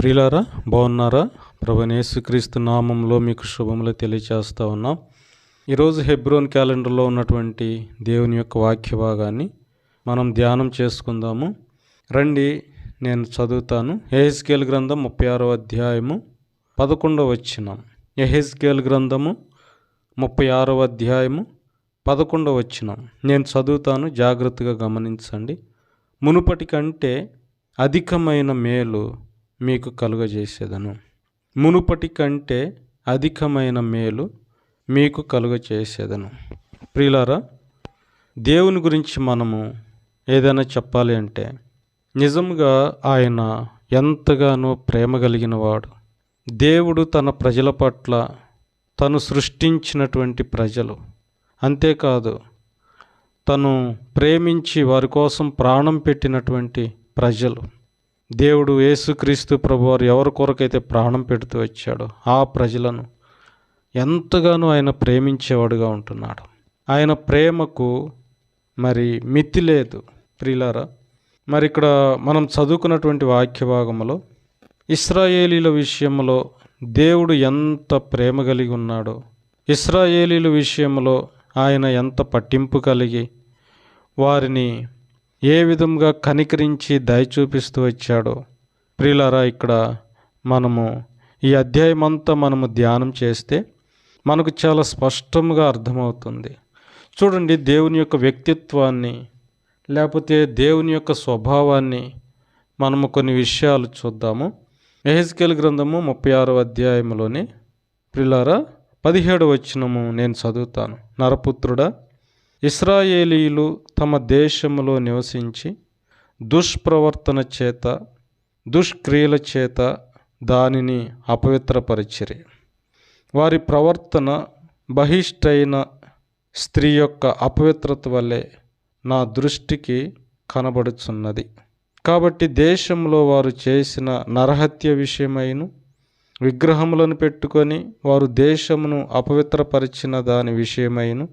ప్రియులారా బాగున్నారా? ప్రభనేసుక్రీస్తు నామంలో మీకు శుభములు తెలియజేస్తూ ఉన్నాం. ఈరోజు హెబ్రోన్ క్యాలెండర్లో ఉన్నటువంటి దేవుని యొక్క వాక్య భాగాన్ని మనం ధ్యానం చేసుకుందాము. రండి నేను చదువుతాను. ఎహెస్కేల్ గ్రంథం ముప్పై ఆరో అధ్యాయము పదకొండవ వచ్చిన ఎహెస్కేల్ గ్రంథము ముప్పై ఆరవ అధ్యాయము పదకొండవ వచ్చిన నేను చదువుతాను జాగ్రత్తగా గమనించండి. మునుపటి కంటే అధికమైన మేలు మీకు కలుగజేసేదను. మునుపటి కంటే అధికమైన మేలు మీకు కలుగజేసేదను. ప్రియులారా దేవుని గురించి మనము ఏదైనా చెప్పాలి అంటే నిజంగా ఆయన ఎంతగానో ప్రేమ కలిగిన వాడు దేవుడు తన ప్రజల పట్ల తను సృష్టించినటువంటి ప్రజలు. అంతేకాదు తను ప్రేమించి వారి కోసం ప్రాణం పెట్టినటువంటి ప్రజలు. దేవుడు యేసుక్రీస్తు ప్రభువారు ఎవరి కొరకైతే ప్రాణం పెడుతూ వచ్చాడో ఆ ప్రజలను ఎంతగానో ఆయన ప్రేమించేవాడుగా ఉంటున్నాడు. ఆయన ప్రేమకు మరి మితి లేదు ప్రియులారా. మరి ఇక్కడ మనం చదువుకున్నటువంటి వాక్య భాగంలో ఇస్రాయేలీల విషయంలో దేవుడు ఎంత ప్రేమ కలిగి ఉన్నాడో ఇస్రాయేలీల విషయంలో ఆయన ఎంత పట్టింపు కలిగి వారిని ఏ విధంగా కనికరించి దయ చూపిస్తూ వచ్చాడో. ప్రియులారా ఇక్కడ మనము ఈ అధ్యాయం అంతా మనము ధ్యానం చేస్తే మనకు చాలా స్పష్టంగా అర్థమవుతుంది. చూడండి దేవుని యొక్క వ్యక్తిత్వాన్ని లేకపోతే దేవుని యొక్క స్వభావాన్ని మనము కొన్ని విషయాలు చూద్దాము. ఎహెజ్కేల్ గ్రంథము ముప్పై ఆరో అధ్యాయంలోని ప్రిలారా పదిహేడు వచ్చినము నేను చదువుతాను. నరపుత్రుడా ఇస్రాయేలీలు తమ దేశంలో నివసించి దుష్ప్రవర్తన చేత దుష్క్రియల చేత దానిని అపవిత్రపరిచిరి. వారి ప్రవర్తన బహిష్టైన స్త్రీ యొక్క అపవిత్రత వల్లే నా దృష్టికి కనబడుచున్నది. కాబట్టి దేశంలో వారు చేసిన నరహత్య విషయమైన విగ్రహములను పెట్టుకొని వారు దేశమును అపవిత్రపరిచిన దాని విషయమైన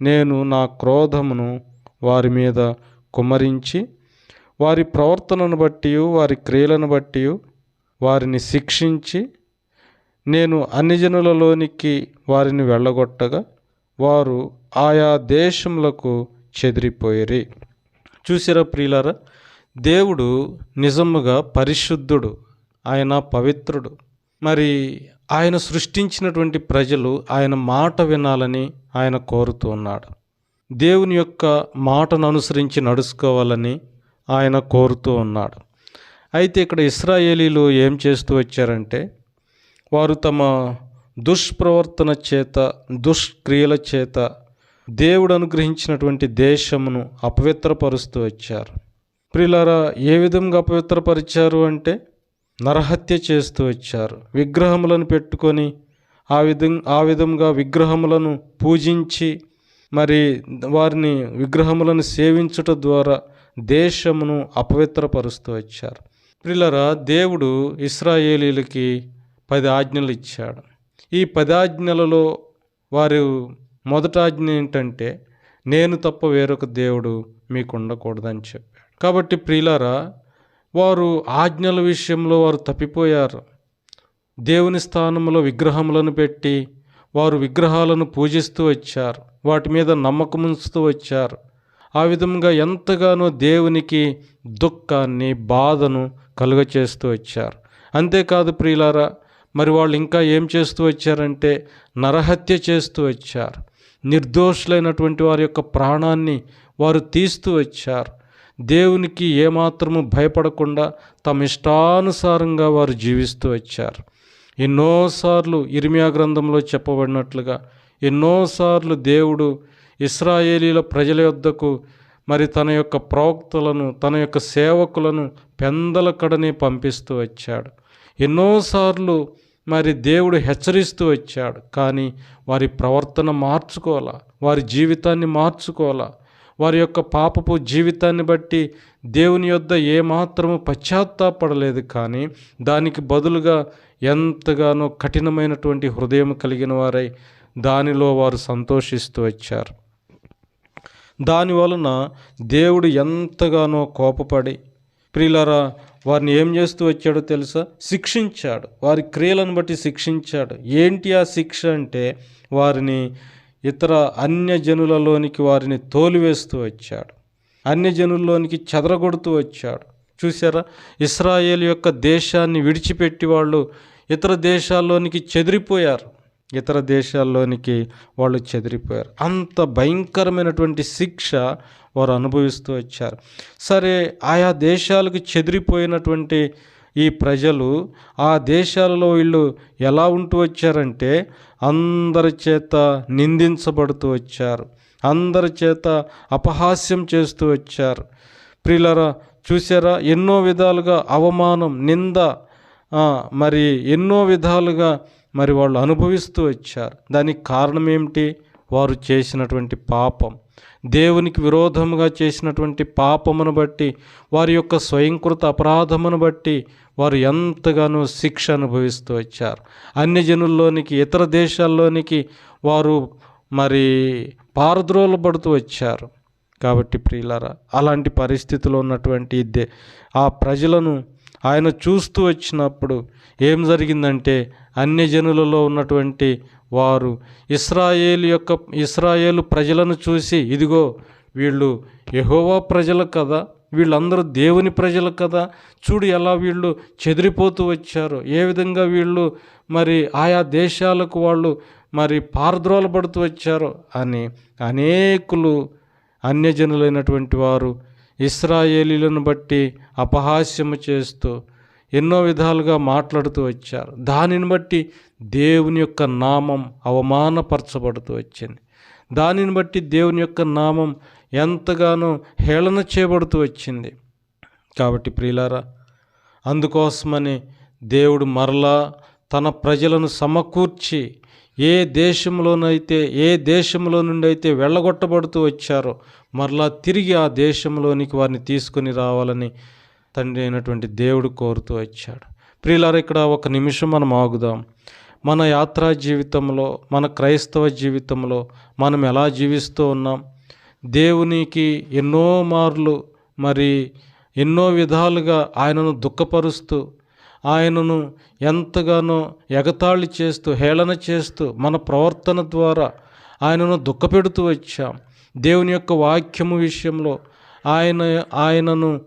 నేను నా క్రోధమును వారి మీద కుమరించి వారి ప్రవర్తనను బట్టి వారి క్రియలను బట్టి వారిని శిక్షించి నేను అన్ని జనులలోనికి వారిని వెళ్ళగొట్టగా వారు ఆయా దేశములకు చెదిరిపోయిరి. చూసిరా ప్రియులారా దేవుడు నిజముగా పరిశుద్ధుడు ఆయన పవిత్రుడు. మరి ఆయన సృష్టించినటువంటి ప్రజలు ఆయన మాట వినాలని ఆయన కోరుతూ ఉన్నాడు. దేవుని యొక్క మాటను అనుసరించి నడుచుకోవాలని ఆయన కోరుతూ ఉన్నాడు. అయితే ఇక్కడ ఇస్రాయేలీలు ఏం చేస్తూ వచ్చారంటే వారు తమ దుష్ప్రవర్తన చేత దుష్క్రియల చేత దేవుడు అనుగ్రహించినటువంటి దేశమును అపవిత్రపరుస్తూ వచ్చారు. ప్రిలారా ఏ విధంగా అపవిత్రపరిచారు అంటే నరహత్య చేస్తూ వచ్చారు. విగ్రహములను పెట్టుకొని ఆ విధం ఆ విధంగా విగ్రహములను పూజించి మరి వారిని విగ్రహములను సేవించుట ద్వారా దేశమును అపవిత్రపరుస్తూ వచ్చారు. ప్రిలరా దేవుడు ఇస్రాయేలీలకి పది ఆజ్ఞలు ఇచ్చాడు. ఈ పది ఆజ్ఞలలో వారు మొదట ఆజ్ఞ ఏంటంటే నేను తప్ప వేరొక దేవుడు మీకు ఉండకూడదని చెప్పాడు. కాబట్టి ప్రియులారా వారు ఆజ్ఞల విషయంలో వారు తప్పిపోయారు. దేవుని స్థానంలో విగ్రహములను పెట్టి వారు విగ్రహాలను పూజిస్తూ వచ్చారు. వాటి మీద నమ్మకం ఉంచుతూ వచ్చారు. ఆ విధంగా ఎంతగానో దేవునికి దుఃఖాన్ని బాధను కలుగచేస్తూ వచ్చారు. అంతేకాదు ప్రియులారా మరి వాళ్ళు ఇంకా ఏం చేస్తూ వచ్చారంటే నరహత్య చేస్తూ వచ్చారు. నిర్దోషులైనటువంటి వారి యొక్క ప్రాణాన్ని వారు తీస్తూ వచ్చారు. దేవునికి ఏమాత్రము భయపడకుండా తమ ఇష్టానుసారంగా వారు జీవిస్తూ వచ్చారు. ఎన్నోసార్లు ఇర్మియా గ్రంథంలో చెప్పబడినట్లుగా ఎన్నోసార్లు దేవుడు ఇస్రాయేలీల ప్రజల యొద్దకు మరి తన యొక్క ప్రవక్తలను తన యొక్క సేవకులను పెందల కడని పంపిస్తూ వచ్చాడు. ఎన్నోసార్లు మరి దేవుడు హెచ్చరిస్తూ వచ్చాడు. కానీ వారి ప్రవర్తన మార్చుకోవాలా? వారి జీవితాన్ని మార్చుకోవాలా? వారి యొక్క పాపపు జీవితాన్ని బట్టి దేవుని యొద్ద ఏమాత్రము పశ్చాత్తాపడలేదు కానీ దానికి బదులుగా ఎంతగానో కఠినమైనటువంటి హృదయం కలిగిన వారై దానిలో వారు సంతోషిస్తూ వచ్చారు. దాని వలన దేవుడు ఎంతగానో కోపపడి ప్రియులరా వారిని ఏం చేస్తూ వచ్చాడో తెలుసా? శిక్షించాడు. వారి క్రియలను బట్టి శిక్షించాడు. ఏంటి ఆ శిక్ష అంటే వారిని ఇతర అన్యజనులలోనికి వారిని తోలివేస్తూ వచ్చాడు. అన్యజనుల్లోనికి చెదరగొడుతూ వచ్చాడు. చూసారా ఇస్రాయేల్ యొక్క దేశాన్ని విడిచిపెట్టి వాళ్ళు ఇతర దేశాల్లోనికి చెదిరిపోయారు. ఇతర దేశాల్లోనికి వాళ్ళు చెదిరిపోయారు. అంత భయంకరమైనటువంటి శిక్ష వారు అనుభవిస్తూ వచ్చారు. సరే ఆయా దేశాలకు చెదిరిపోయినటువంటి ఈ ప్రజలు ఆ దేశాలలో వీళ్ళు ఎలా ఉంటూ వచ్చారంటే అందరి చేత నిందించబడుతూ వచ్చారు. అందరి చేత అపహాస్యం చేస్తూ వచ్చారు. ప్రియులరా చూసారా ఎన్నో విధాలుగా అవమానం నింద మరి ఎన్నో విధాలుగా మరి వాళ్ళు అనుభవిస్తూ వచ్చారు. దానికి కారణం ఏమిటి? వారు చేసినటువంటి పాపం. దేవునికి విరోధముగా చేసినటువంటి పాపమును బట్టి వారి యొక్క స్వయంకృత అపరాధమును బట్టి వారు ఎంతగానో శిక్ష అనుభవిస్తూ వచ్చారు. అన్యజనుల్లోనికి ఇతర దేశాల్లోనికి వారు మరి పారద్రోలబడుతూ వచ్చారు. కాబట్టి ప్రియులారా అలాంటి పరిస్థితిలో ఉన్నటువంటి దే ఆ ప్రజలను ఆయన చూస్తూ వచ్చినప్పుడు ఏం జరిగిందంటే అన్యజనులలో ఉన్నటువంటి వారు ఇస్రాయేల్ యొక్క ఇస్రాయేలు ప్రజలను చూసి ఇదిగో వీళ్ళు యహోవా ప్రజలు కదా వీళ్ళందరూ దేవుని ప్రజలు కదా చూడు ఎలా వీళ్ళు చెదిరిపోతూ వచ్చారు ఏ విధంగా వీళ్ళు మరి ఆయా దేశాలకు వాళ్ళు మరి పారద్రోలబడుతూ వచ్చారు అని అనేకులు అన్యజనులైనటువంటి వారు ఇస్రాయేలీలను బట్టి అపహాస్యము చేస్తూ ఎన్నో విధాలుగా మాట్లాడుతూ వచ్చారు. దానిని బట్టి దేవుని యొక్క నామం అవమానపరచబడుతూ వచ్చింది. దానిని బట్టి దేవుని యొక్క నామం ఎంతగానో హేళన చేయబడుతూ వచ్చింది. కాబట్టి ప్రియులారా అందుకోసమని దేవుడు మరలా తన ప్రజలను సమకూర్చి ఏ దేశంలోనైతే ఏ దేశంలో నుండి అయితే వెళ్ళగొట్టబడుతూ వచ్చారో మరలా తిరిగి ఆ దేశంలోనికి వారిని తీసుకొని రావాలని తండ్రి అయినటువంటి దేవుడు కోరుతూ వచ్చాడు. ప్రియులారా ఇక్కడ ఒక నిమిషం మనం ఆగుదాం. మన యాత్రా జీవితంలో మన క్రైస్తవ జీవితంలో మనం ఎలా జీవిస్తూ ఉన్నాం? దేవునికి ఎన్నో మార్లు మరి ఎన్నో విధాలుగా ఆయనను దుఃఖపరుస్తూ ఆయనను ఎంతగానో ఎగతాళి చేస్తూ హేళన చేస్తూ మన ప్రవర్తన ద్వారా ఆయనను దుఃఖపెడుతూ వచ్చాం. దేవుని యొక్క వాక్యము విషయంలో ఆయన ఆయనను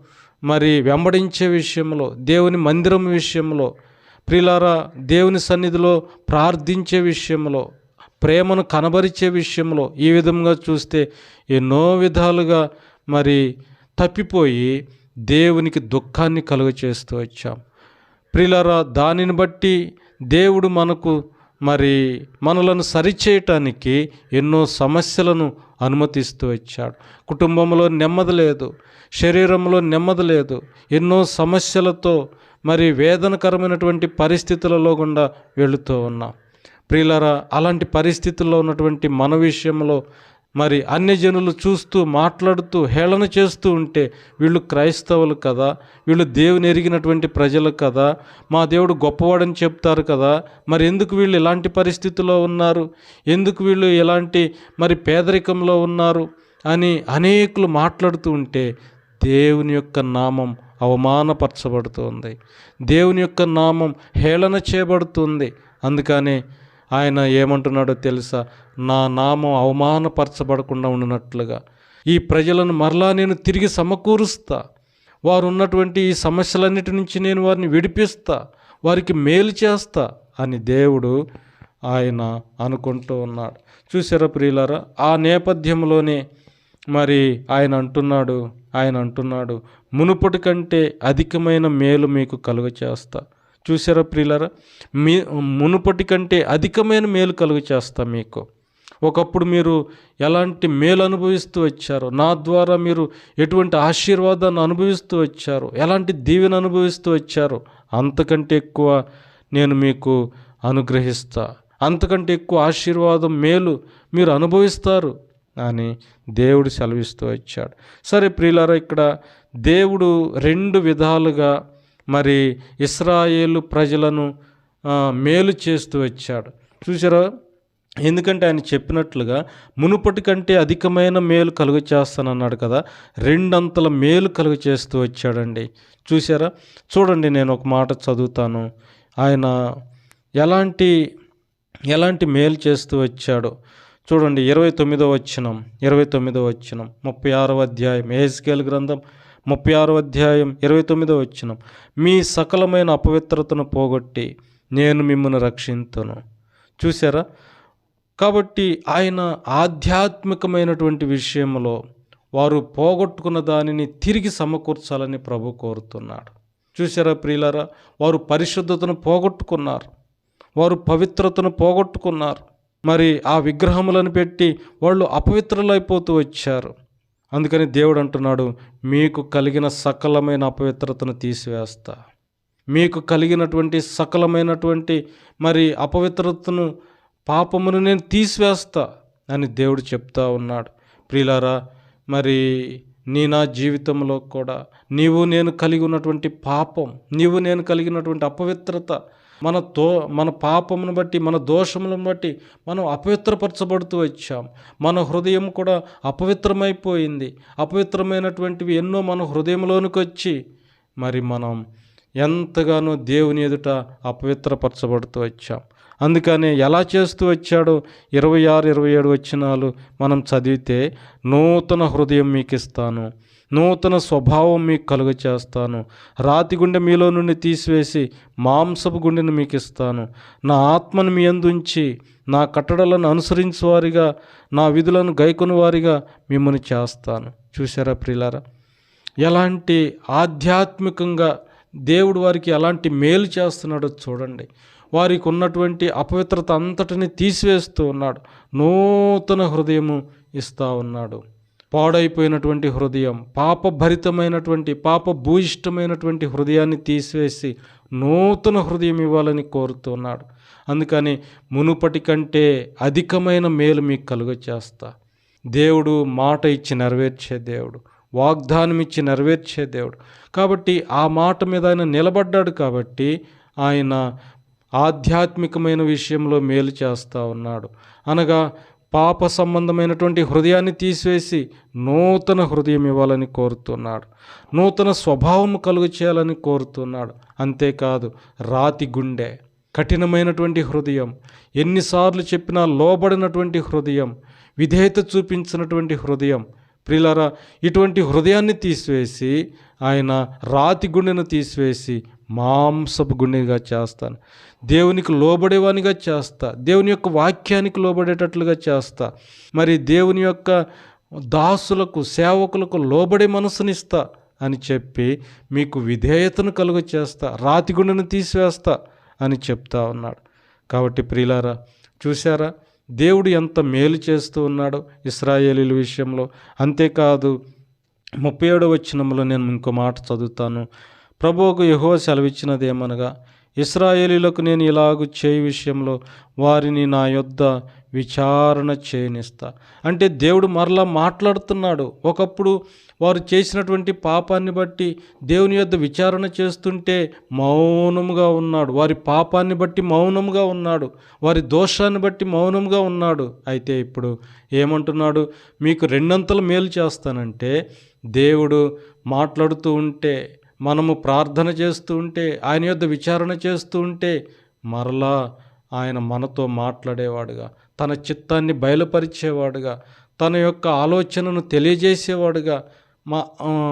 మరి వెంబడించే విషయంలో దేవుని మందిరం విషయంలో ప్రిలారా దేవుని సన్నిధిలో ప్రార్థించే విషయంలో ప్రేమను కనబరిచే విషయంలో ఈ విధంగా చూస్తే ఎన్నో విధాలుగా మరి తప్పిపోయి దేవునికి దుఃఖాన్ని కలుగచేస్తూ వచ్చాం. ప్రిలరా దానిని బట్టి దేవుడు మనకు మరి మనలను సరిచేయటానికి ఎన్నో సమస్యలను అనుమతిస్తూ వచ్చాడు. కుటుంబంలో నెమ్మది లేదు శరీరంలో నెమ్మది లేదు ఎన్నో సమస్యలతో మరి వేదనకరమైనటువంటి పరిస్థితులలో గుండా వెళుతూ ఉన్నాం. ప్రియులరా అలాంటి పరిస్థితుల్లో ఉన్నటువంటి మన విషయంలో మరి అన్యజనులు చూస్తూ మాట్లాడుతూ హేళన చేస్తూ ఉంటే వీళ్ళు క్రైస్తవులు కదా వీళ్ళు దేవుని ఎరిగినటువంటి ప్రజలు కదా మా దేవుడు గొప్పవాడని చెప్తారు కదా మరి ఎందుకు వీళ్ళు ఇలాంటి పరిస్థితిలో ఉన్నారు ఎందుకు వీళ్ళు ఇలాంటి మరి పేదరికంలో ఉన్నారు అని అనేకులు మాట్లాడుతూ ఉంటే దేవుని యొక్క నామం అవమానపరచబడుతుంది. దేవుని యొక్క నామం హేళన చేయబడుతుంది. అందుకనే ఆయన ఏమంటున్నాడో తెలుసా? నా నామం అవమానపరచబడకుండా ఉండినట్లుగా. ఈ ప్రజలను మరలా నేను తిరిగి సమకూరుస్తా. వారు ఉన్నటువంటి ఈ సమస్యలన్నిటి నుంచి నేను వారిని విడిపిస్తా. వారికి మేలు చేస్తా అని దేవుడు ఆయన అనుకుంటూ ఉన్నాడు. చూసారా ప్రియులారా? ఆ నేపథ్యంలోనే మరి ఆయన అంటున్నాడు ఆయన అంటున్నాడు మునుపటి కంటే అధికమైన మేలు మీకు కలుగ చేస్తా. చూసారా ప్రియులరా? మీ మునుపటి కంటే అధికమైన మేలు కలుగు చేస్తా మీకు. ఒకప్పుడు మీరు ఎలాంటి మేలు అనుభవిస్తూ వచ్చారు నా ద్వారా మీరు ఎటువంటి ఆశీర్వాదాన్ని అనుభవిస్తూ వచ్చారు ఎలాంటి దీవెన అనుభవిస్తూ వచ్చారు అంతకంటే ఎక్కువ నేను మీకు అనుగ్రహిస్తా. అంతకంటే ఎక్కువ ఆశీర్వాదం మేలు మీరు అనుభవిస్తారు అని దేవుడు సెలవిస్తూ వచ్చాడు. సరే ప్రియులారా ఇక్కడ దేవుడు రెండు విధాలుగా మరి ఇస్రాయేలు ప్రజలను మేలు చేస్తూ వచ్చాడు. చూసారా ఎందుకంటే ఆయన చెప్పినట్లుగా మునుపటి కంటే అధికమైన మేలు కలుగు చేస్తానన్నాడు కదా రెండంతల మేలు కలుగు చేస్తూ వచ్చాడండి. చూసారా చూడండి నేను ఒక మాట చదువుతాను. ఆయన ఎలాంటి ఎలాంటి మేలు చేస్తూ వచ్చాడు. చూడండి ఇరవై తొమ్మిదో వచ్చినం ఇరవై తొమ్మిదో వచ్చినం ముప్పై ఆరవ అధ్యాయం ఏజ్కేల్ గ్రంథం ముప్పై ఆరవ అధ్యాయం ఇరవై తొమ్మిదో వచ్చినం మీ సకలమైన అపవిత్రతను పోగొట్టి నేను మిమ్మల్ని రక్షించను చూసారా కాబట్టి ఆయన ఆధ్యాత్మికమైనటువంటి విషయంలో వారు పోగొట్టుకున్న దానిని తిరిగి సమకూర్చాలని ప్రభు కోరుతున్నాడు. చూసారా ప్రియులారా? వారు పరిశుద్ధతను పోగొట్టుకున్నారు. వారు పవిత్రతను పోగొట్టుకున్నారు. మరి ఆ విగ్రహములను పెట్టి వాళ్ళు అపవిత్రులైపోతూ వచ్చారు. అందుకని దేవుడు అంటున్నాడు మీకు కలిగిన సకలమైన అపవిత్రతను తీసివేస్తా. మీకు కలిగినటువంటి సకలమైనటువంటి మరి అపవిత్రతను పాపమును నేను తీసివేస్తా అని దేవుడు చెప్తా ఉన్నాడు. ప్రియులారా మరి నీ నా జీవితంలో కూడా నీవు నేను కలిగి ఉన్నటువంటి పాపం నీవు నేను కలిగినటువంటి అపవిత్రత మన దో మన పాపమును బట్టి మన దోషములను బట్టి మనం అపవిత్రపరచబడుతూ వచ్చాం. మన హృదయం కూడా అపవిత్రమైపోయింది. అపవిత్రమైనటువంటివి ఎన్నో మన హృదయంలోనికి వచ్చి మరి మనం ఎంతగానో దేవుని ఎదుట అపవిత్రపరచబడుతూ వచ్చాం. అందుకనే ఎలా చేస్తూ వచ్చాడో ఇరవై ఆరు ఇరవై ఏడు వచ్చినాలు మనం చదివితే నూతన హృదయం మీకు ఇస్తాను నూతన స్వభావం మీకు కలుగ చేస్తాను రాతి గుండె మీలో నుండి తీసివేసి మాంసపు గుండెను మీకు ఇస్తాను నా ఆత్మను మీ అందుంచి నా కట్టడలను అనుసరించి వారిగా నా విధులను గైకొని వారిగా మిమ్మల్ని చేస్తాను. చూసారా ప్రియులారా ఎలాంటి ఆధ్యాత్మికంగా దేవుడు వారికి ఎలాంటి మేలు చేస్తున్నాడో చూడండి. వారికి ఉన్నటువంటి అపవిత్రత అంతటిని తీసివేస్తూ ఉన్నాడు. నూతన హృదయము ఇస్తా ఉన్నాడు. పాడైపోయినటువంటి హృదయం పాపభరితమైనటువంటి పాప భూయిష్టమైనటువంటి హృదయాన్ని తీసివేసి నూతన హృదయం ఇవ్వాలని కోరుతున్నాడు అందుకని మునుపటి కంటే అధికమైన మేలు మీకు కలుగ చేస్తా. దేవుడు మాట ఇచ్చి నెరవేర్చే దేవుడు వాగ్దానం ఇచ్చి నెరవేర్చే దేవుడు. కాబట్టి ఆ మాట మీద ఆయన నిలబడ్డాడు కాబట్టి ఆయన ఆధ్యాత్మికమైన విషయంలో మేలు చేస్తూ ఉన్నాడు. అనగా పాప సంబంధమైనటువంటి హృదయాన్ని తీసివేసి నూతన హృదయం ఇవ్వాలని కోరుతున్నాడు. నూతన స్వభావం కలుగు చేయాలని కోరుతున్నాడు. అంతేకాదు రాతి గుండె కఠినమైనటువంటి హృదయం ఎన్నిసార్లు చెప్పినా లోబడినటువంటి హృదయం విధేయత చూపించినటువంటి హృదయం ప్రిలారా ఇటువంటి హృదయాన్ని తీసివేసి ఆయన రాతి గుండెను తీసివేసి మాంసపు గుండెగా చేస్తాను. దేవునికి లోబడేవానిగా చేస్తా. దేవుని యొక్క వాక్యానికి లోబడేటట్లుగా చేస్తా. మరి దేవుని యొక్క దాసులకు సేవకులకు లోబడే మనసునిస్తా అని చెప్పి మీకు విధేయతను కలుగ చేస్తా రాతి గుండెను తీసివేస్తా అని చెప్తా ఉన్నాడు. కాబట్టి ప్రియులారా చూసారా దేవుడు ఎంత మేలు చేస్తూ ఉన్నాడో ఇస్రాయేలీల విషయంలో. అంతేకాదు ముప్పై ఏడో వచ్చినంలో నేను ఇంకో మాట చదువుతాను. ప్రభువుకు యహో సెలవిచ్చినది ఏమనగా ఇస్రాయేలీలకు నేను ఇలాగు చేయి విషయంలో వారిని నా యొద్ద విచారణ చేయనిస్తా. అంటే దేవుడు మరలా మాట్లాడుతున్నాడు. ఒకప్పుడు వారు చేసినటువంటి పాపాన్ని బట్టి దేవుని యొద్ద విచారణ చేస్తుంటే మౌనముగా ఉన్నాడు. వారి పాపాన్ని బట్టి మౌనముగా ఉన్నాడు. వారి దోషాన్ని బట్టి మౌనముగా ఉన్నాడు. అయితే ఇప్పుడు ఏమంటున్నాడు? మీకు రెండంతలు మేలు చేస్తానంటే దేవుడు మాట్లాడుతూ ఉంటే మనము ప్రార్థన చేస్తూ ఉంటే ఆయన యొద్ద విచారణ చేస్తూ ఉంటే మరలా ఆయన మనతో మాట్లాడేవాడుగా తన చిత్తాన్ని బయలుపరిచేవాడుగా తన యొక్క ఆలోచనను తెలియజేసేవాడుగా మా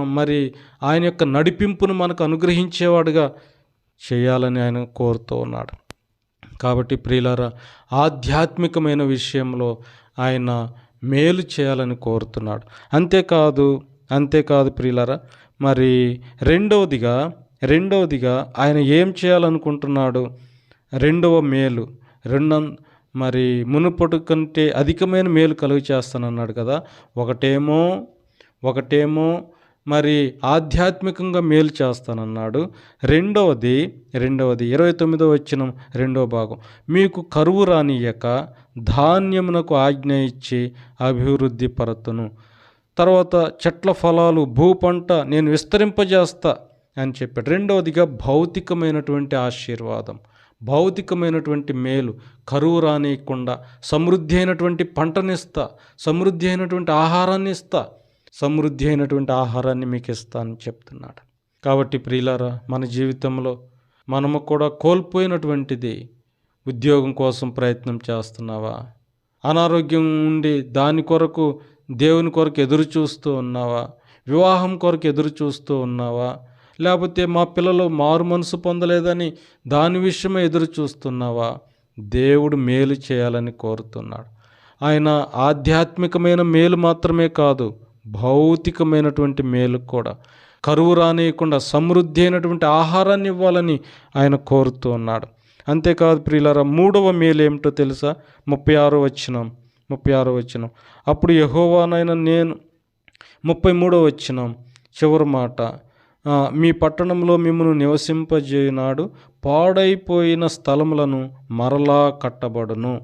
మరి ఆయన యొక్క నడిపింపును మనకు అనుగ్రహించేవాడుగా చేయాలని ఆయన కోరుతూ ఉన్నాడు. కాబట్టి ప్రియులారా ఆధ్యాత్మికమైన విషయంలో ఆయన మేలు చేయాలని కోరుతున్నాడు. అంతేకాదు అంతేకాదు ప్రియులారా మరి రెండవదిగా రెండవదిగా ఆయన ఏం చేయాలనుకుంటున్నాడు? రెండవ మేలు. రెండవ మరి మునుపటి కంటే అధికమైన మేలు కలుగు చేస్తానన్నాడు కదా. ఒకటేమో ఒకటేమో మరి ఆధ్యాత్మికంగా మేలు చేస్తానన్నాడు. రెండవది రెండవది ఇరవై తొమ్మిదో వచ్చిన రెండవ భాగం. మీకు కరువు రానియక ధాన్యమునకు ఆజ్ఞ ఇచ్చి అభివృద్ధి పరతును. తర్వాత చెట్ల ఫలాలు భూ పంట నేను విస్తరింపజేస్తా అని చెప్పాడు. రెండవదిగా భౌతికమైనటువంటి ఆశీర్వాదం భౌతికమైనటువంటి మేలు కరువు రానియకుండా సమృద్ధి అయినటువంటి పంటనిస్తా సమృద్ధి అయినటువంటి ఆహారాన్ని ఇస్తా సమృద్ధి అయినటువంటి ఆహారాన్ని మీకు ఇస్తా అని చెప్తున్నాడు. కాబట్టి ప్రియులారా మన జీవితంలో మనము కూడా కోల్పోయినటువంటిది ఉద్యోగం కోసం ప్రయత్నం చేస్తున్నావా? అనారోగ్యం ఉండి దాని కొరకు దేవుని కొరకు ఎదురు చూస్తూ ఉన్నావా? వివాహం కొరకు ఎదురు చూస్తూ ఉన్నావా? లేకపోతే మా పిల్లలు మారు మనసు పొందలేదని దాని విషయమే ఎదురు చూస్తున్నావా? దేవుడు మేలు చేయాలని కోరుతున్నాడు. ఆయన ఆధ్యాత్మికమైన మేలు మాత్రమే కాదు భౌతికమైనటువంటి మేలు కూడా. కరువు రానియకుండా సమృద్ధి అయినటువంటి ఆహారాన్ని ఇవ్వాలని ఆయన కోరుతూ ఉన్నాడు. అంతేకాదు ప్రియులారా మూడవ మేలు ఏమిటో తెలుసా? ముప్పై ఆరో వచ్చినాం ముప్పై ఆరో వచ్చినం అప్పుడు యహోవానైనా నేను ముప్పై మూడో వచ్చినం చివరి మాట. మీ పట్టణంలో మిమ్మల్ని నివసింపజేయనాడు. పాడైపోయిన స్థలములను మరలా కట్టబడును.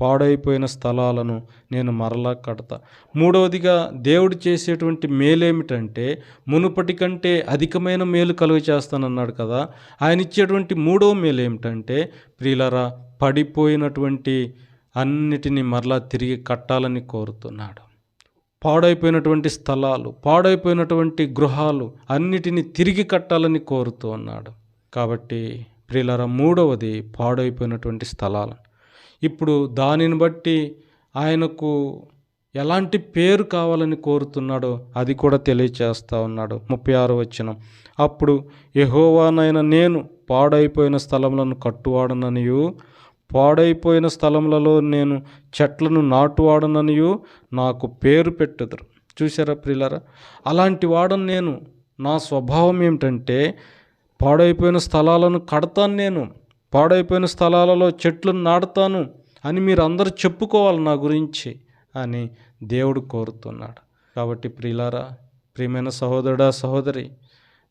పాడైపోయిన స్థలాలను నేను మరలా కడతా. మూడవదిగా దేవుడు చేసేటువంటి మేలేమిటంటే మునుపటి కంటే అధికమైన మేలు కలుగు చేస్తానన్నాడు కదా. ఆయన ఇచ్చేటువంటి మూడవ మేలు ఏమిటంటే ప్రియులరా పడిపోయినటువంటి అన్నిటినీ మరలా తిరిగి కట్టాలని కోరుతున్నాడు. పాడైపోయినటువంటి స్థలాలు పాడైపోయినటువంటి గృహాలు అన్నిటినీ తిరిగి కట్టాలని కోరుతూ ఉన్నాడు. కాబట్టి ప్రియులర మూడవది పాడైపోయినటువంటి స్థలాలు. ఇప్పుడు దానిని బట్టి ఆయనకు ఎలాంటి పేరు కావాలని కోరుతున్నాడో అది కూడా తెలియచేస్తూ ఉన్నాడు. ముప్పై ఆరు వచ్చిన అప్పుడు యహోవానైన నేను పాడైపోయిన స్థలములను కట్టువాడననియు పాడైపోయిన స్థలములలో నేను చెట్లను నాటువాడననియు నాకు పేరు పెట్టుదురు. చూసారా ప్రియులరా? అలాంటి వాడను నేను నా స్వభావం ఏమిటంటే పాడైపోయిన స్థలాలను కడతాను నేను పాడైపోయిన స్థలాలలో చెట్లను నాటుతాను అని మీరు అందరూ చెప్పుకోవాలి నా గురించి అని దేవుడు కోరుతున్నాడు. కాబట్టి ప్రియులారా ప్రియమైన సహోదరుడా సహోదరి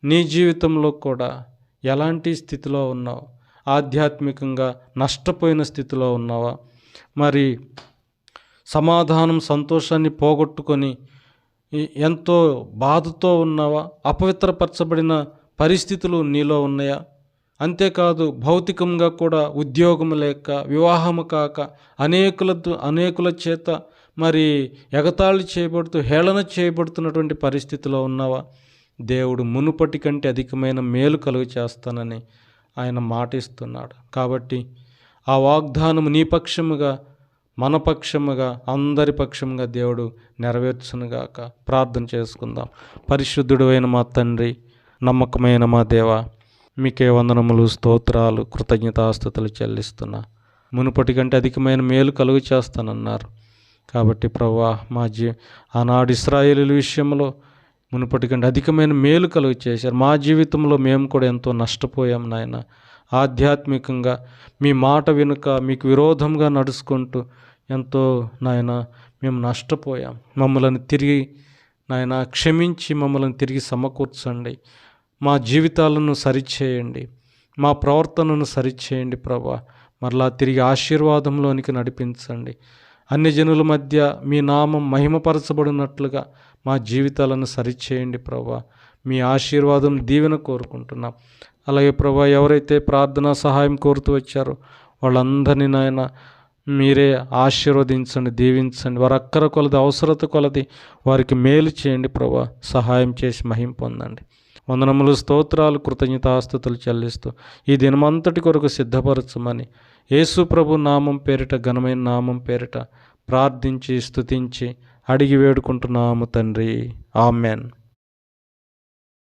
నీ జీవితంలో కూడా ఎలాంటి స్థితిలో ఉన్నావు? ఆధ్యాత్మికంగా నష్టపోయిన స్థితిలో ఉన్నావా? మరి సమాధానం సంతోషాన్ని పోగొట్టుకొని ఎంతో బాధతో ఉన్నావా? అపవిత్రపరచబడిన పరిస్థితులు నీలో ఉన్నాయా? అంతేకాదు భౌతికంగా కూడా ఉద్యోగం లేక వివాహము కాక అనేకుల అనేకుల చేత మరి ఎగతాళి చేయబడుతూ హేళన చేయబడుతున్నటువంటి పరిస్థితిలో ఉన్నావా? దేవుడు మునుపటి కంటే అధికమైన మేలు కలుగు చేస్తానని ఆయన మాటిస్తున్నాడు. కాబట్టి ఆ వాగ్దానం నీ పక్షముగా మన పక్షముగా అందరి పక్షముగా దేవుడు నెరవేర్చునుగాక. ప్రార్థన చేసుకుందాం. పరిశుద్ధుడు అయిన మా తండ్రి నమ్మకమైన మా దేవ మీకే వందనములు స్తోత్రాలు కృతజ్ఞతాస్థుతులు చెల్లిస్తున్నా. మునుపటి కంటే అధికమైన మేలు కలుగు చేస్తానన్నారు. కాబట్టి ప్రవ్వా మా జీ ఆనాడు ఇస్రాయేలీల విషయంలో మునుపటి కంటే అధికమైన మేలు కలుగు చేశారు. మా జీవితంలో మేము కూడా ఎంతో నష్టపోయాం నాయన. ఆధ్యాత్మికంగా మీ మాట వెనుక మీకు విరోధంగా నడుచుకుంటూ ఎంతో నాయన మేము నష్టపోయాం. మమ్మల్ని తిరిగి నాయన క్షమించి మమ్మల్ని తిరిగి సమకూర్చండి. మా జీవితాలను సరిచేయండి. మా ప్రవర్తనను సరిచేయండి ప్రభా. మరలా తిరిగి ఆశీర్వాదంలోనికి నడిపించండి. అన్ని జనుల మధ్య మీ నామం మహిమపరచబడినట్లుగా మా జీవితాలను సరిచేయండి ప్రభా. మీ ఆశీర్వాదం దీవెన కోరుకుంటున్నాం. అలాగే ప్రభా ఎవరైతే ప్రార్థనా సహాయం కోరుతూ వచ్చారో వాళ్ళందరినీ నాయన మీరే ఆశీర్వదించండి దీవించండి. వారి అక్కర కొలది అవసరత కొలది వారికి మేలు చేయండి ప్రభా. సహాయం చేసి మహిం పొందండి. వందనములు స్తోత్రాలు కృతజ్ఞతాస్తుతులు చెల్లిస్తూ ఈ దినమంతటి కొరకు సిద్ధపరచమని యేసు ప్రభు నామం పేరిట ఘనమైన నామం పేరిట ప్రార్థించి స్తుతించి అడిగి వేడుకుంటున్నాము తండ్రి. ఆమెన్.